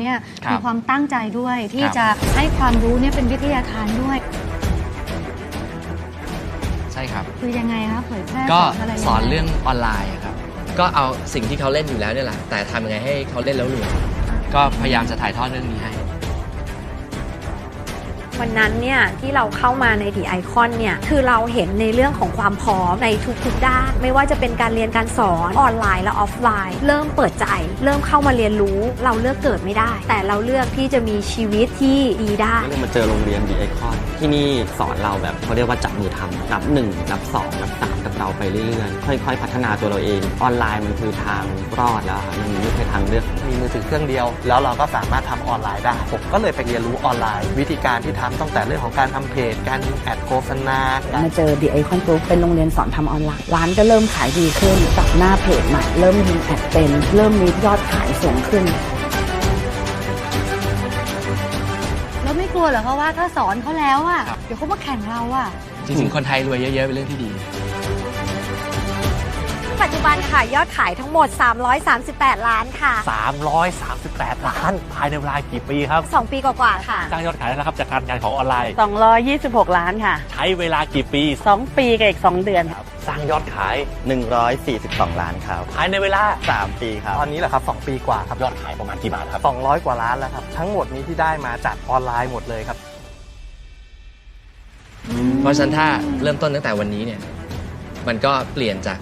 เนี่ยครับ มีความตั้งใจด้วยที่ครับจะให้ความรู้เนี่ยเป็นวิทยาทานด้วย ใช่ครับ คือยังไงคะเผยแพร่ก็สอนอะไรสอนยังไงเรื่องออนไลน์อะครับ ก็เอาสิ่งที่เขาเล่นอยู่แล้วเนี่ยแหละ แต่ทำยังไงให้เขาเล่นแล้วรวยก็พยายามจะถ่ายทอดเรื่องนี้ให้ วันนั้นเนี่ยที่เราเข้ามาในดีไอคอนเนี่ยคือเราเห็นในเรื่องของความพร้อมในทุกๆด้าน ไม่ว่าจะเป็นการเรียนการสอนออนไลน์และออฟไลน์ เริ่มเปิดใจ เริ่มเข้ามาเรียนรู้ เราเลือกเกิดไม่ได้ แต่เราเลือกที่จะมีชีวิตที่ดีได้ก็เลยมาเจอโรงเรียนดีไอคอนที่นี่สอนเราแบบเขาเรียกว่าจับมือทำนับ 1 นับ 2 นับ 3 กับเราไปเรื่อยๆค่อยๆ พัฒนาตัวเราเอง ออนไลน์มันคือทางรอดแล้วครับมันไม่ใช่ทางเลือกมีมือถือเครื่องเดียว แล้วเราก็สามารถทำออนไลน์ได้ผมก็เลยไปเรียนรู้ออนไลน์ วิธีการที่ทำตั้งแต่เรื่องของการทำเพจ การยิงแอดโฆษณาการมาเจอ The Icon Group เป็นโรงเรียนสอนทำออนไลน์ร้านก็เริ่มขายดีขึ้นจากหน้าเพจใหม่เริ่มยิงแอดเป็นเริ่มมียอดขายสูงขึ้นแล้วไม่กลัวเหรอคะว่าถ้าสอนเขาแล้วอะครับเดี๋ยวเขามาแข่งเราอะจริงๆคนไทยรวยเยอะๆเป็นเรื่องที่ดี ปัจจุบันค่ะยอดขายทั้งหมด 338 ล้านค่ะ 338 ล้าน ภายในเวลากี่ปีครับ 2 ปีกว่าๆค่ะ สร้างยอดขายแล้วนะครับจากการงานของออนไลน์ 226 ล้านค่ะ ใช้เวลากี่ปี 2 ปีกับอีก 2 เดือนสร้างยอดขาย 142 ล้านครับ ภายในเวลา 3 ปีครับ ตอนนี้แหละครับ 2 ปีกว่าครับ ยอดขายประมาณกี่บาทครับ 200 กว่าล้านแล้วครับ ทั้งหมดนี้ที่ได้มาจากออนไลน์หมดเลยครับ เพราะฉะนั้นถ้าเริ่มต้นตั้งแต่วันนี้เนี่ย มันก็เปลี่ยนจาก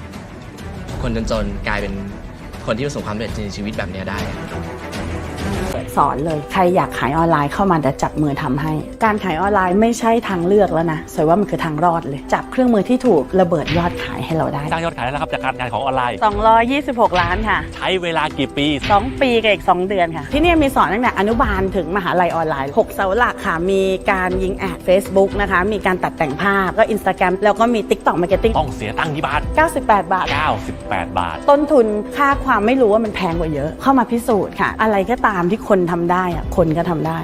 คนจนๆกลายเป็นคนที่ประสบความสำเร็จในชีวิตแบบเนี้ยได้ สอนเลย ใครอยากขายออนไลน์เข้ามาเดี๋ยวจับมือทำให้ การขายออนไลน์ไม่ใช่ทางเลือกแล้วนะสวยว่ามันคือทางรอดเลย จับเครื่องมือที่ถูกระเบิดยอดขายให้เราได้สร้างยอดขายแล้วนะครับจากการงานของออนไลน์ 226 ล้านค่ะ ใช้เวลากี่ปี 2 ปีกับอีก 2 เดือนค่ะ ที่นี่มีสอนตั้งแต่อนุบาลถึงมหาลัยออนไลน์ 6 เสาหลักค่ะ มีการยิงแอด Facebook นะคะ มีการตัดแต่งภาพก็ Instagram แล้วก็มี TikTok Marketing ต้องเสียตังค์กี่บาท 98 บาท 98 บาท ต้นทุนค่าความไม่รู้ว่ามันแพงกว่าเยอะ เข้ามาพิสูจน์ค่ะ อะไรก็ตามที่คนทำได้อะคนก็ทำได้